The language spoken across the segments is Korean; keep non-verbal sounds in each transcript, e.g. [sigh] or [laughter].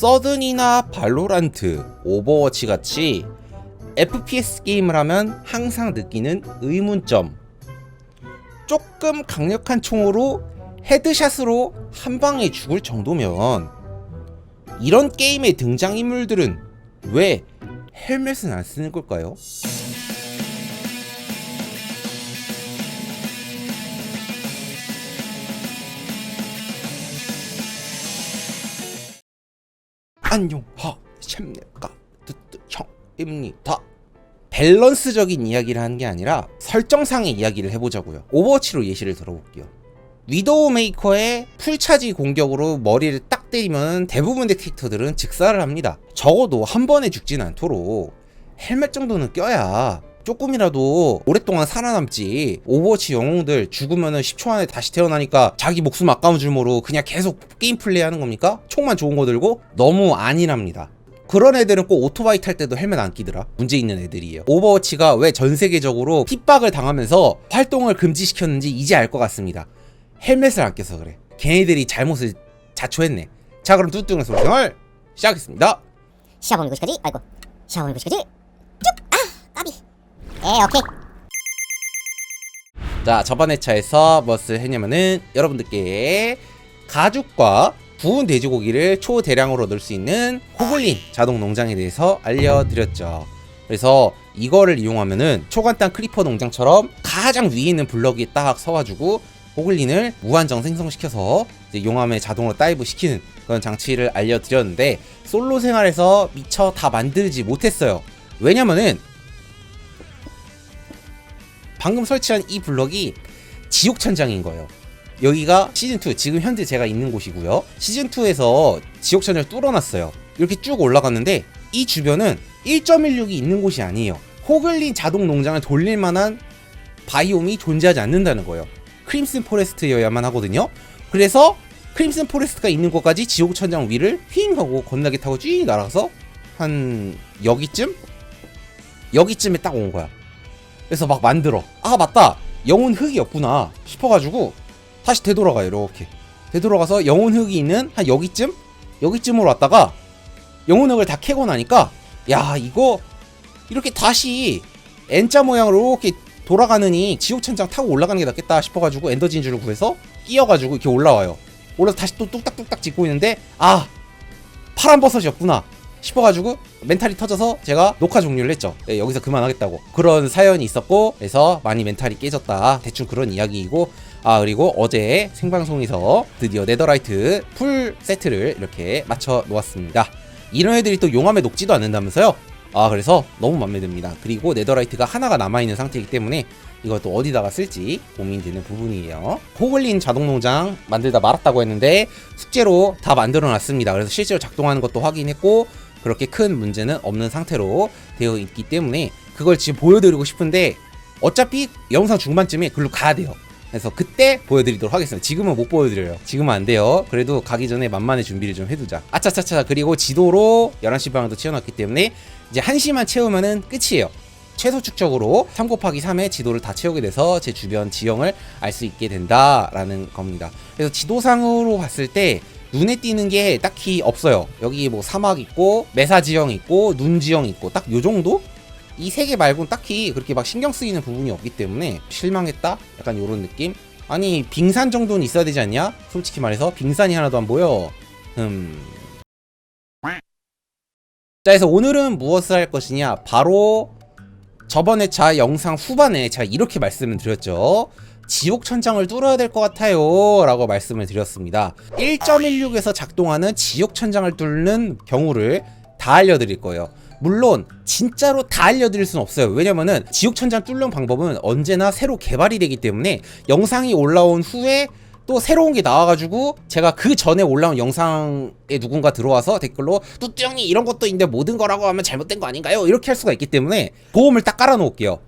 서든이나 발로란트, 오버워치 같이 FPS 게임을 하면 항상 느끼는 의문점. 조금 강력한 총으로 헤드샷으로 한 방에 죽을 정도면 이런 게임의 등장인물들은 왜 헬멧은 안 쓰는 걸까요? 안녕하십니까 뜨뜨형입니다. 밸런스적인 이야기를 하는 게 아니라 설정상의 이야기를 해보자고요. 오버워치로 예시를 들어볼게요. 위도우 메이커의 풀차지 공격으로 머리를 딱 때리면 대부분의 캐릭터들은 직사를 합니다. 적어도 한 번에 죽진 않도록 헬멧 정도는 껴야 조금이라도 오랫동안 살아남지 오버워치 영웅들 죽으면은 10초 안에 다시 태어나니까 자기 목숨 아까운 줄 모르고 그냥 계속 게임 플레이 하는 겁니까? 총만 좋은 거 들고? 너무 안일합니다. 그런 애들은 꼭 오토바이 탈 때도 헬멧 안 끼더라. 문제 있는 애들이에요. 오버워치가 왜 전 세계적으로 핍박을 당하면서 활동을 금지시켰는지 이제 알 것 같습니다. 헬멧을 안 껴서 그래. 걔네들이 잘못을 자초했네. 자 그럼 뚜뚜의 소리생활 시작하겠습니다. 시아버니 구시까지 아이고. 시아버니 구시까지. 쭉아 까비 에 오케이. 자 저번 회차에서 무엇을 했냐면은 여러분들께 가죽과 구운 돼지고기를 초대량으로 넣을 수 있는 호글린 자동 농장에 대해서 알려드렸죠. 그래서 이거를 이용하면은 초간단 크리퍼 농장처럼 가장 위에 있는 블럭이 딱 서가지고 호글린을 무한정 생성시켜서 용암에 자동으로 다이브 시키는 그런 장치를 알려드렸는데 솔로 생활에서 미처 다 만들지 못했어요. 왜냐면은 방금 설치한 이 블럭이 지옥 천장인 거예요. 여기가 시즌2 지금 현재 제가 있는 곳이고요. 시즌2에서 지옥 천장을 뚫어놨어요. 이렇게 쭉 올라갔는데 이 주변은 1.16이 있는 곳이 아니에요. 호글린 자동 농장을 돌릴 만한 바이옴이 존재하지 않는다는 거예요. 크림슨 포레스트여야만 하거든요. 그래서 크림슨 포레스트가 있는 곳까지 지옥 천장 위를 휘잉 하고 건너기 타고 쭉 날아가서 한 여기쯤 여기쯤에 딱 온 거야. 그래서 막 만들어. 아 맞다. 영혼 흙이 없구나 싶어가지고 다시 되돌아가요. 이렇게 되돌아가서 영혼 흙이 있는 한 여기쯤 여기쯤으로 왔다가 영혼 흙을 다 캐고 나니까 야 이거 이렇게 다시 N자 모양으로 이렇게 돌아가느니 지옥 천장 타고 올라가는 게 낫겠다 싶어가지고 엔더 진주를 구해서 끼어가지고 이렇게 올라와요. 올라서 다시 또 뚝딱뚝딱 짓고 있는데 아 파란 버섯이었구나 싶어가지고 멘탈이 터져서 제가 녹화 종료를 했죠. 네, 여기서 그만하겠다고 그런 사연이 있었고 그래서 많이 멘탈이 깨졌다. 대충 그런 이야기이고 아 그리고 어제 생방송에서 드디어 네더라이트 풀 세트를 이렇게 맞춰 놓았습니다. 이런 애들이 또 용암에 녹지도 않는다면서요? 아 그래서 너무 맘에 듭니다. 그리고 네더라이트가 하나가 남아있는 상태이기 때문에 이것도 어디다가 쓸지 고민되는 부분이에요. 호글린 자동농장 만들다 말았다고 했는데 숙제로 다 만들어 놨습니다. 그래서 실제로 작동하는 것도 확인했고 그렇게 큰 문제는 없는 상태로 되어 있기 때문에 그걸 지금 보여드리고 싶은데 어차피 영상 중반쯤에 글로 가야 돼요. 그래서 그때 보여드리도록 하겠습니다. 지금은 못 보여드려요. 지금은 안 돼요. 그래도 가기 전에 만만의 준비를 좀 해두자. 아차차차 그리고 지도로 11시 방향도 채워놨기 때문에 이제 1시만 채우면은 끝이에요. 최소 축적으로 3 곱하기 3의 지도를 다 채우게 돼서 제 주변 지형을 알 수 있게 된다라는 겁니다. 그래서 지도상으로 봤을 때 눈에 띄는 게 딱히 없어요. 여기 뭐 사막 있고 메사 지형 있고 눈 지형 있고 딱 요 정도? 이 세 개 말고는 딱히 그렇게 막 신경 쓰이는 부분이 없기 때문에 실망했다? 약간 요런 느낌? 아니 빙산 정도는 있어야 되지 않냐? 솔직히 말해서 빙산이 하나도 안 보여. 음. 자, 그래서 오늘은 무엇을 할 것이냐? 바로 저번 회차 영상 후반에 제가 이렇게 말씀을 드렸죠. 지옥 천장을 뚫어야 될 것 같아요. 라고 말씀을 드렸습니다. 1.16에서 작동하는 지옥 천장을 뚫는 경우를 다 알려드릴 거예요. 물론 진짜로 다 알려드릴 수는 없어요. 왜냐면은 지옥 천장 뚫는 방법은 언제나 새로 개발이 되기 때문에 영상이 올라온 후에 또 새로운 게 나와가지고 제가 그 전에 올라온 영상에 누군가 들어와서 댓글로 뚜뚜 형이 이런 것도 있는데 모든 거라고 하면 잘못된 거 아닌가요? 이렇게 할 수가 있기 때문에 보험을 딱 깔아놓을게요.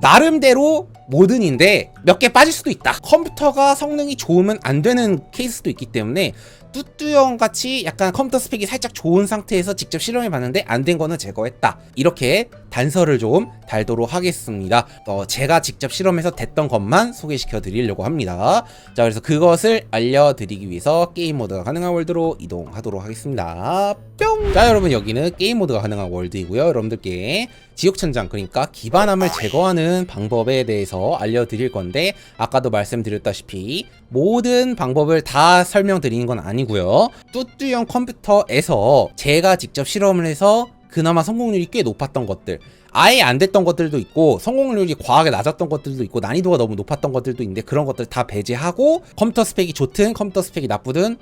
나름대로 모든인데 몇 개 빠질 수도 있다. 컴퓨터가 성능이 좋으면 안 되는 케이스도 있기 때문에 뚜뚜형 같이 약간 컴퓨터 스펙이 살짝 좋은 상태에서 직접 실험해 봤는데 안 된 거는 제거했다. 이렇게 단서를 좀 달도록 하겠습니다. 어, 제가 직접 실험해서 됐던 것만 소개시켜 드리려고 합니다. 자, 그래서 그것을 알려드리기 위해서 게임 모드가 가능한 월드로 이동하도록 하겠습니다. 뿅! 자, 여러분 여기는 게임 모드가 가능한 월드이고요. 여러분들께 지옥 천장 그러니까 기반함을 제거하는 방법에 대해서 알려드릴 건데 아까도 말씀드렸다시피 모든 방법을 다 설명드리는 건 아니고요. 뚜뚜형 컴퓨터에서 제가 직접 실험을 해서 그나마 성공률이 꽤 높았던 것들 아예 안 됐던 것들도 있고 성공률이 과하게 낮았던 것들도 있고 난이도가 너무 높았던 것들도 있는데 그런 것들 다 배제하고 컴퓨터 스펙이 좋든 컴퓨터 스펙이 나쁘든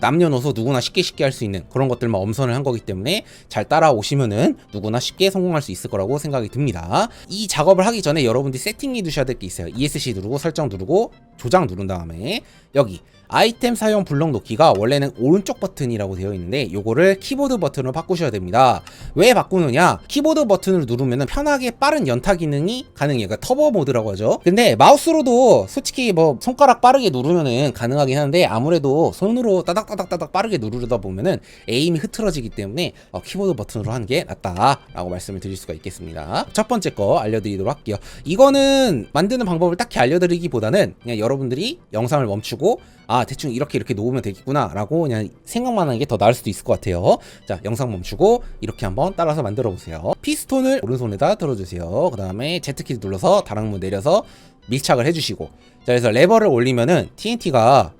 남녀노소 누구나 쉽게 쉽게 할 수 있는 그런 것들만 엄선을 한 거기 때문에 잘 따라오시면은 누구나 쉽게 성공할 수 있을 거라고 생각이 듭니다. 이 작업을 하기 전에 여러분들이 세팅해 두셔야 될 게 있어요. ESC 누르고 설정 누르고 조작 누른 다음에 여기 아이템 사용 블록 놓기가 원래는 오른쪽 버튼이라고 되어 있는데 요거를 키보드 버튼으로 바꾸셔야 됩니다. 왜 바꾸느냐? 키보드 버튼을 누르면 편하게 빠른 연타 기능이 가능해요. 그러니까 터보 모드라고 하죠. 근데 마우스로도 솔직히 뭐 손가락 빠르게 누르면은 가능하긴 하는데 아무래도 손으로 따닥따닥따닥 빠르게 누르다 보면은 에임이 흐트러지기 때문에 어, 키보드 버튼으로 하는 게 낫다라고 말씀을 드릴 수가 있겠습니다. 첫 번째 거 알려드리도록 할게요. 이거는 만드는 방법을 딱히 알려드리기보다는 그냥 여러분들이 영상을 멈추고 아 대충 이렇게 이렇게 놓으면 되겠구나 라고 그냥 생각만 하는 게 더 나을 수도 있을 것 같아요. 자 영상 멈추고 이렇게 한번 따라서 만들어 보세요. 피스톤을 오른손에다 들어주세요. 그 다음에 Z키 눌러서 다락문 내려서 밀착을 해주시고. 자 그래서 레버를 올리면은 TNT가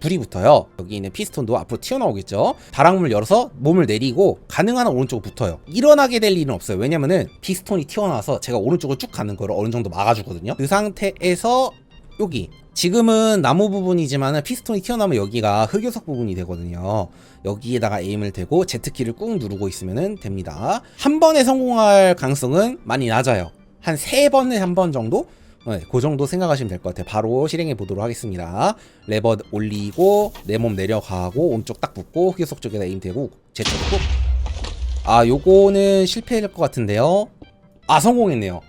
불이 붙어요. 여기 있는 피스톤도 앞으로 튀어나오겠죠? 다락문을 열어서 몸을 내리고 가능한 한 오른쪽으로 붙어요. 일어나게 될 일은 없어요. 왜냐면은 피스톤이 튀어나와서 제가 오른쪽으로 쭉 가는 거를 어느 정도 막아주거든요. 그 상태에서 여기 지금은 나무 부분이지만 피스톤이 튀어나오면 여기가 흑요석 부분이 되거든요. 여기에다가 에임을 대고 Z키를 꾹 누르고 있으면 됩니다. 한 번에 성공할 가능성은 많이 낮아요. 한 세 번에 한 번 정도? 네, 그 정도 생각하시면 될 것 같아요. 바로 실행해 보도록 하겠습니다. 레버 올리고 내 몸 내려가고 오른쪽 딱 붙고 흑요석 쪽에다 에임 대고 Z쪽 꾹. 아 요거는 실패할 것 같은데요. 아 성공했네요.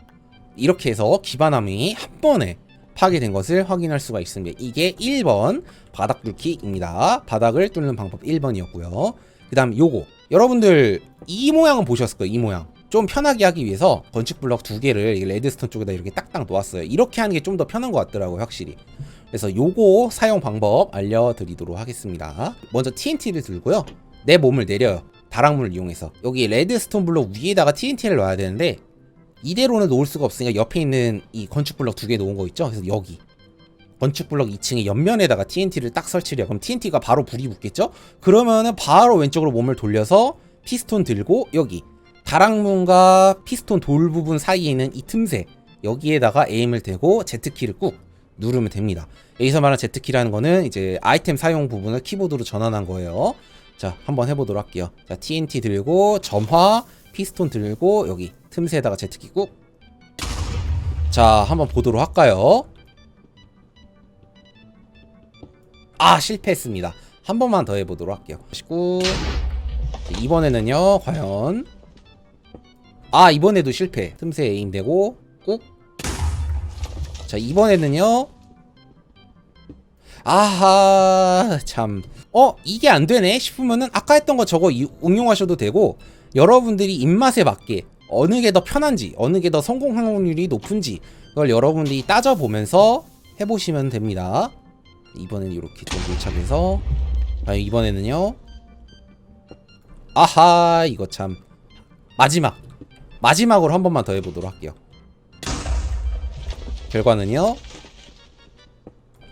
이렇게 해서 기반함이 한 번에 파괴된 것을 확인할 수가 있습니다. 이게 1번 바닥 뚫기입니다. 바닥을 뚫는 방법 1번이었고요. 그 다음 요거 여러분들 이 모양은 보셨을 거예요. 이 모양 좀 편하게 하기 위해서 건축 블럭 두 개를 이 레드스톤 쪽에다 이렇게 딱딱 놓았어요. 이렇게 하는 게 좀 더 편한 것 같더라고요. 확실히. 그래서 요거 사용 방법 알려드리도록 하겠습니다. 먼저 TNT를 들고요. 내 몸을 내려요. 다락문을 이용해서 여기 레드스톤 블록 위에다가 TNT를 놔야 되는데 이대로는 놓을 수가 없으니까 옆에 있는 이 건축 블럭 두 개 놓은 거 있죠? 그래서 여기 건축 블럭 2층의 옆면에다가 TNT를 딱 설치를 해요. 그럼 TNT가 바로 불이 붙겠죠? 그러면은 바로 왼쪽으로 몸을 돌려서 피스톤 들고 여기 다락문과 피스톤 돌 부분 사이에 있는 이 틈새 여기에다가 에임을 대고 Z키를 꾹 누르면 됩니다. 여기서 말하는 Z키라는 거는 이제 아이템 사용 부분을 키보드로 전환한 거예요. 자, 한번 해보도록 할게요. 자, TNT 들고 점화, 피스톤 들고 여기 틈새에다가 Z키 꾹. 자, 한번 보도록 할까요? 아, 실패했습니다. 한 번만 더 해보도록 할게요. 19. 이번에는요, 과연. 아, 이번에도 실패. 틈새 에임 되고, 꾹. 자, 이번에는요. 아하, 참. 어, 이게 안 되네 싶으면은 아까 했던 거 저거 이- 응용하셔도 되고, 여러분들이 입맛에 맞게 어느 게 더 편한지, 어느 게 더 성공 확률이 높은지, 그걸 여러분들이 따져보면서 해보시면 됩니다. 이번엔 이렇게 좀 밀착해서, 아, 이번에는요. 아하, 이거 참. 마지막. 마지막으로 한 번만 더 해보도록 할게요. 결과는요.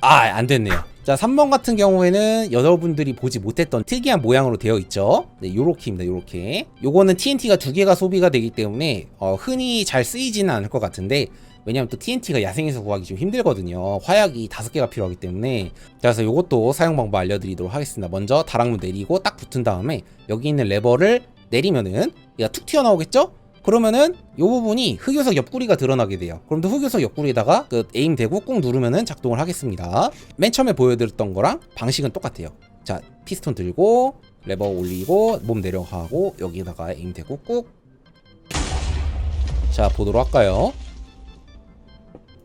아, 안 됐네요. 자, 3번 같은 경우에는 여러분들이 보지 못했던 특이한 모양으로 되어 있죠. 네, 요렇게입니다. 요렇게. 요거는 TNT가 두 개가 소비가 되기 때문에 어, 흔히 잘 쓰이지는 않을 것 같은데 왜냐면 또 TNT가 야생에서 구하기 좀 힘들거든요. 화약이 다섯 개가 필요하기 때문에. 자, 그래서 요것도 사용 방법 알려드리도록 하겠습니다. 먼저 다락문 내리고 딱 붙은 다음에 여기 있는 레버를 내리면은 얘가 툭 튀어나오겠죠? 그러면은 요 부분이 흑요석 옆구리가 드러나게 돼요. 그럼 또 흑요석 옆구리에다가 그 에임 대고 꾹 누르면은 작동을 하겠습니다. 맨 처음에 보여드렸던 거랑 방식은 똑같아요. 자, 피스톤 들고 레버 올리고 몸 내려가고 여기다가 에임 대고 꾹. 자, 보도록 할까요?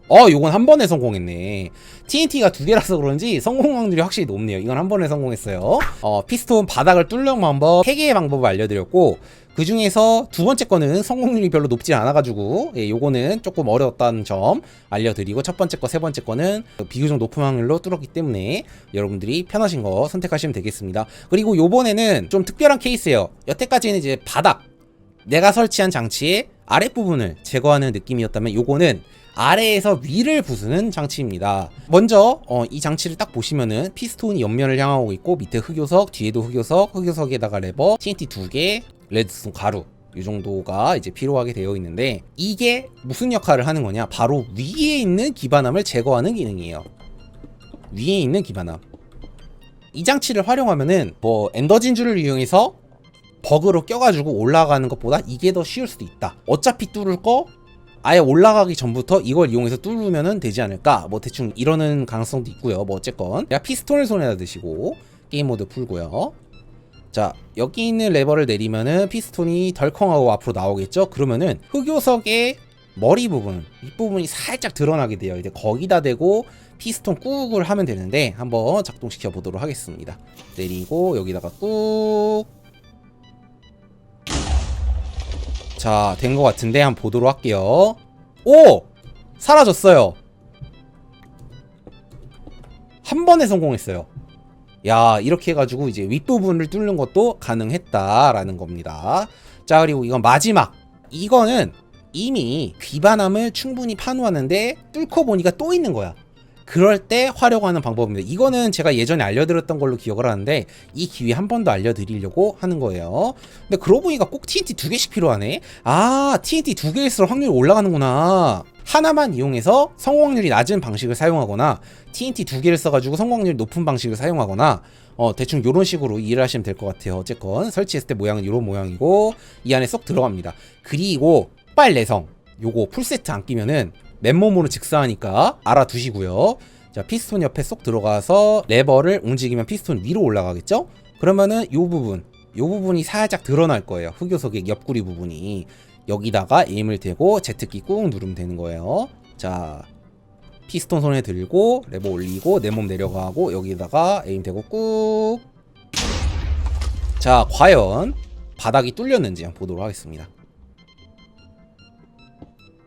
어, 요건 한 번에 성공했네. TNT가 두 개라서 그런지 성공 확률이 확실히 높네요. 이건 한 번에 성공했어요. 어, 피스톤 바닥을 뚫는 방법, 3개의 방법을 알려드렸고, 그 중에서 두 번째 거는 성공률이 별로 높지 않아가지고 예, 요거는 조금 어려웠다는 점 알려드리고 첫 번째 거, 세 번째 거는 비교적 높은 확률로 뚫었기 때문에 여러분들이 편하신 거 선택하시면 되겠습니다. 그리고 요번에는 좀 특별한 케이스예요. 여태까지는 이제 바닥 내가 설치한 장치의 아랫부분을 제거하는 느낌이었다면 요거는 아래에서 위를 부수는 장치입니다. 먼저 어, 이 장치를 딱 보시면은 피스톤이 옆면을 향하고 있고 밑에 흑요석, 뒤에도 흑요석, 흑요석에다가 레버, TNT 두 개, 레드스톤 가루 이 정도가 이제 필요하게 되어 있는데 이게 무슨 역할을 하는 거냐? 바로 위에 있는 기반함을 제거하는 기능이에요. 위에 있는 기반함. 이 장치를 활용하면은 뭐 엔더 진주를 이용해서 버그로 껴가지고 올라가는 것보다 이게 더 쉬울 수도 있다. 어차피 뚫을 거 아예 올라가기 전부터 이걸 이용해서 뚫으면 되지 않을까? 뭐 대충 이러는 가능성도 있고요. 뭐 어쨌건 야 피스톤을 손에다 드시고 게임 모드 풀고요. 자 여기 있는 레버를 내리면은 피스톤이 덜컹하고 앞으로 나오겠죠? 그러면은 흑요석의 머리 부분 윗부분이 살짝 드러나게 돼요. 이제 거기다 대고 피스톤 꾹을 하면 되는데 한번 작동시켜 보도록 하겠습니다. 내리고 여기다가 꾹 자, 된 것 같은데 한번 보도록 할게요. 오! 사라졌어요. 한 번에 성공했어요. 야, 이렇게 해가지고 이제 윗부분을 뚫는 것도 가능했다라는 겁니다. 자, 그리고 이건 마지막. 이거는 이미 귀반함을 충분히 파놓았는데 뚫고 보니까 또 있는 거야. 그럴 때 활용하는 방법입니다. 이거는 제가 예전에 알려드렸던 걸로 기억을 하는데 이 기회 한 번 더 알려드리려고 하는 거예요. 근데 그러고 보니까 꼭 TNT 두 개씩 필요하네. 아, TNT 두 개일수록 확률이 올라가는구나. 하나만 이용해서 성공률이 낮은 방식을 사용하거나 TNT 두 개를 써가지고 성공률이 높은 방식을 사용하거나 어, 대충 이런 식으로 이해를 하시면 될 것 같아요. 어쨌건 설치했을 때 모양은 이런 모양이고 이 안에 쏙 들어갑니다. 그리고 빨 내성 요거 풀세트 안 끼면은 맨몸으로 직사하니까 알아두시고요. 자, 피스톤 옆에 쏙 들어가서 레버를 움직이면 피스톤 위로 올라가겠죠? 그러면은 요 부분, 요 부분이 살짝 드러날 거예요. 흑요석의 옆구리 부분이. 여기다가 에임을 대고 Z키 꾹 누르면 되는 거예요. 자, 피스톤 손에 들고 레버 올리고 내 몸 내려가고 여기다가 에임 대고 꾹. 자, 과연 바닥이 뚫렸는지 한번 보도록 하겠습니다.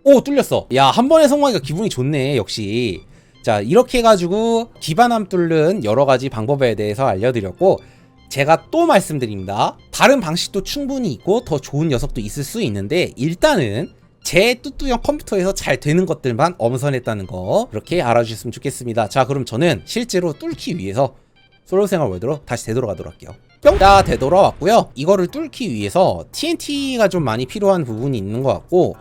오 뚫렸어. 야 한 번에 성공하니까 기분이 좋네 역시. 자 이렇게 해가지고 기반함 뚫는 여러가지 방법에 대해서 알려드렸고 제가 또 말씀드립니다. 다른 방식도 충분히 있고 더 좋은 녀석도 있을 수 있는데 일단은 제 뚜뚜형 컴퓨터에서 잘 되는 것들만 엄선했다는 거 그렇게 알아주셨으면 좋겠습니다. 자 그럼 저는 실제로 뚫기 위해서 솔로생활 월드로 다시 되돌아가도록 할게요. 뿅! 자 되돌아왔고요. 이거를 뚫기 위해서 TNT가 좀 많이 필요한 부분이 있는 것 같고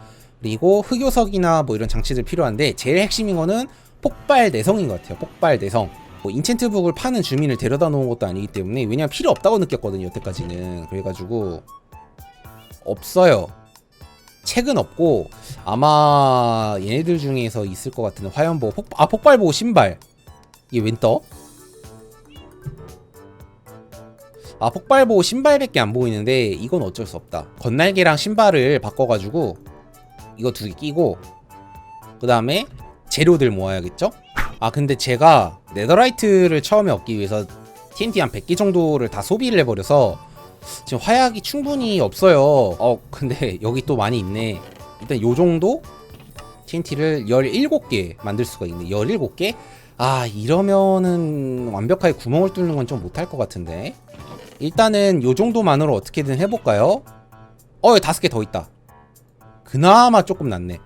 그리고 흑요석이나 뭐 이런 장치들 필요한데 제일 핵심인 거는 폭발 내성인 것 같아요. 폭발 내성. 뭐 인챈트북을 파는 주민을 데려다 놓은 것도 아니기 때문에 왜냐면 필요 없다고 느꼈거든요. 여태까지는. 그래가지고 없어요. 책은 없고 아마 얘네들 중에서 있을 것 같은 화염보 폭, 아 폭발보 신발 이게 웬 떠? 아 폭발보 신발밖에 안 보이는데 이건 어쩔 수 없다 건날개랑 신발을 바꿔가지고 이거 두 개 끼고 그 다음에 재료들 모아야겠죠? 아 근데 제가 네더라이트를 처음에 얻기 위해서 TNT 한 100개 정도를 다 소비를 해버려서 지금 화약이 충분히 없어요 어 근데 [laughs] 여기 또 많이 있네 일단 요 정도 TNT를 17개 만들 수가 있네 17개? 아 이러면은 완벽하게 구멍을 뚫는 건 좀 못할 것 같은데 일단은 요 정도만으로 어떻게든 해볼까요? 어 다섯 개 더 있다 그나마 조금 낫네.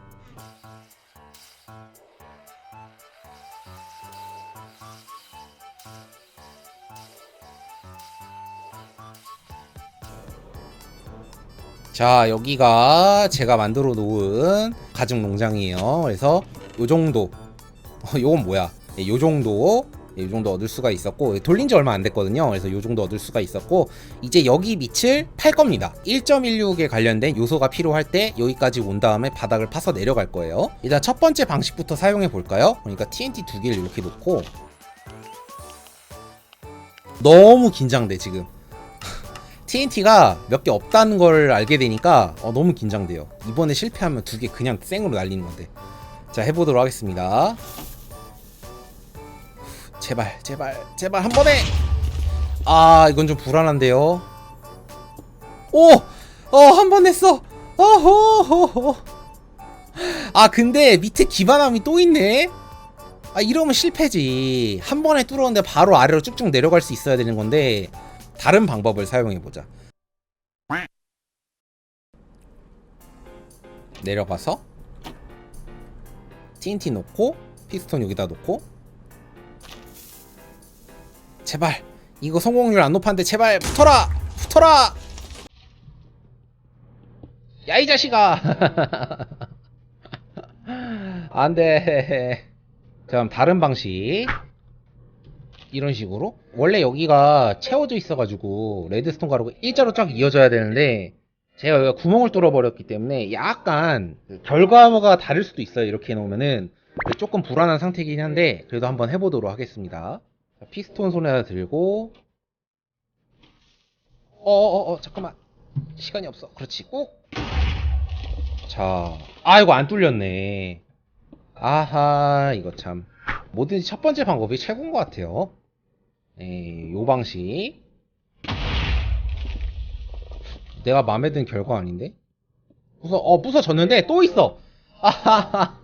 자, 여기가 제가 만들어 놓은 가죽 농장이에요. 그래서 요 정도. [laughs] 어, 요건 뭐야? 예, 요 정도. 예, 요 정도 얻을 수가 있었고 돌린 지 얼마 안 됐거든요. 그래서 요 정도 얻을 수가 있었고 이제 여기 밑을 팔 겁니다. 1.16에 관련된 요소가 필요할 때 여기까지 온 다음에 바닥을 파서 내려갈 거예요. 일단 첫 번째 방식부터 사용해 볼까요? 그러니까 TNT 두 개를 이렇게 놓고 너무 긴장돼 지금. [laughs] TNT가 몇 개 없다는 걸 알게 되니까 어, 너무 긴장돼요. 이번에 실패하면 두 개 그냥 생으로 날리는 건데. 자 해보도록 하겠습니다. 제발 제발 제발 한 번에. 아 이건 좀 불안한데요. 오! 어 한번 냈어. 어호호호 아 근데 밑에 기반함이 또 있네. 아 이러면 실패지. 한 번에 뚫었는데 바로 아래로 쭉쭉 내려갈 수 있어야 되는 건데 다른 방법을 사용해 보자. 내려가서 TNT 놓고 피스톤 여기다 놓고 제발. 이거 성공률 안 높았는데 제발 붙어라! 붙어라! 야 이 자식아! [laughs] 안돼. 자 그럼 다른 방식. 이런 식으로? 원래 여기가 채워져 있어가지고 레드스톤 가루가 일자로 쫙 이어져야 되는데 제가 여기가 구멍을 뚫어버렸기 때문에 약간 그 결과가 다를 수도 있어요 이렇게 해놓으면은. 조금 불안한 상태이긴 한데 그래도 한번 해보도록 하겠습니다 자, 피스톤 손에다 들고 어어 어 잠깐만 시간이 없어 그렇지 꾹 자, 아 이거 안 뚫렸네. 아하, 이거 참 뭐든지 첫 번째 방법이 최고인 것 같아요. 네, 요 방식. 내가 마음에 드는 결과 아닌데? 부서, 어, 부서졌는데 또 있어. 아하하.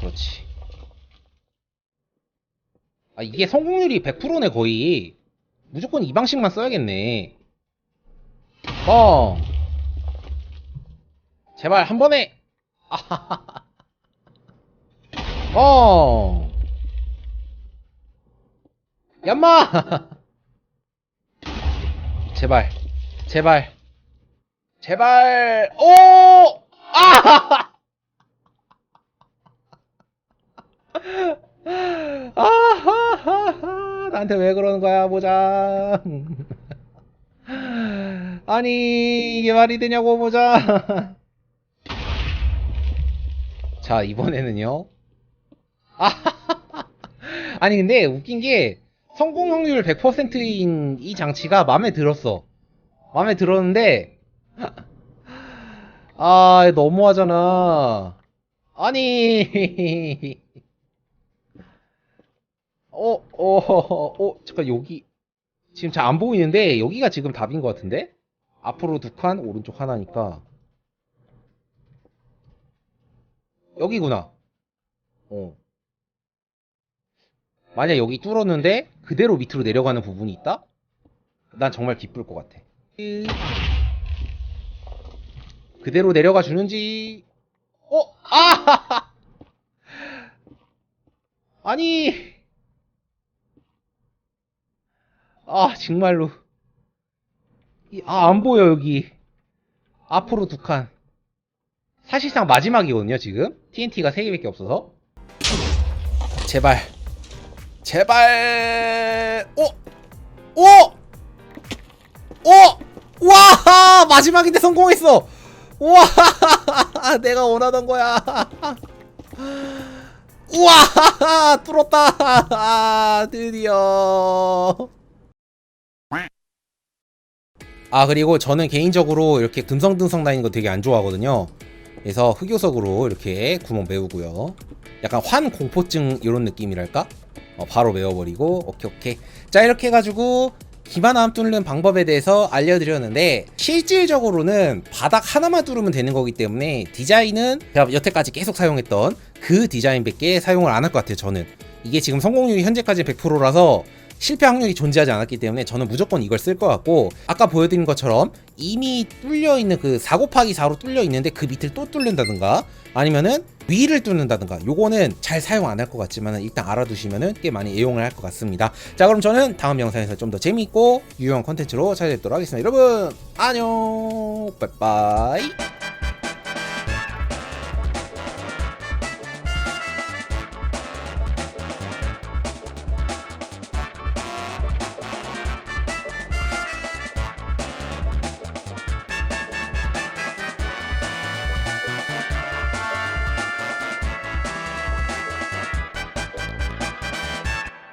그렇지. 아 이게 성공률이 100%네 거의. 무조건 이 방식만 써야겠네. 뻥. 제발 한 번에 아하하하. [laughs] 어 얌마 [laughs] 제발 제발 제발 오 아하하 [laughs] 나한테 왜 그러는 거야 보자. 아니 이게 말이 되냐고 보자. 자 이번에는요. 아 [laughs] 아니 근데 웃긴 게 성공 확률 100%인 이 장치가 마음에 들었어. 마음에 들었는데 [laughs] 아 너무하잖아. 아니 [laughs] 어, 어, 어, 잠깐 여기 지금 잘 안 보이는데 여기가 지금 답인 것 같은데 앞으로 두 칸 오른쪽 하나니까 여기구나. 어. 만약 여기 뚫었는데 그대로 밑으로 내려가는 부분이 있다? 난 정말 기쁠 것 같아. 그대로 내려가 주는지. 어? 아! [laughs] 아니. 아, 정말로. 이- 아, 안 보여, 여기. 앞으로 두 칸. 사실상 마지막이거든요, 지금. TNT가 3개밖에 없어서. 제발. 제발. 오! 오! 오! 와! [laughs] 마지막인데 성공했어! 와! [laughs] 내가 원하던 거야. [laughs] 우와! 뚫었다! 드디어. 아, 그리고 저는 개인적으로 이렇게 듬성듬성 다니는 거 되게 안 좋아하거든요. 그래서 흑요석으로 이렇게 구멍 메우고요. 약간 환 공포증 이런 느낌이랄까? 어, 바로 메워버리고 오케이 오케이. 자 이렇게 해가지고 기반암 뚫는 방법에 대해서 알려드렸는데 실질적으로는 바닥 하나만 뚫으면 되는 거기 때문에 디자인은 제가 여태까지 계속 사용했던 그 디자인밖에 사용을 안 할 것 같아요 저는 이게 지금 성공률이 현재까지 100%라서 실패 확률이 존재하지 않았기 때문에 저는 무조건 이걸 쓸 것 같고 아까 보여드린 것처럼 이미 뚫려 있는 그 4 곱하기 4로 뚫려 있는데 그 밑을 또 뚫는다든가 아니면은 위를 뚫는다든가 요거는 잘 사용 안 할 것 같지만 일단 알아두시면은 꽤 많이 애용을 할 것 같습니다. 자 그럼 저는 다음 영상에서 좀 더 재미있고 유용한 컨텐츠로 찾아뵙도록 하겠습니다. 여러분 안녕. 빠이빠이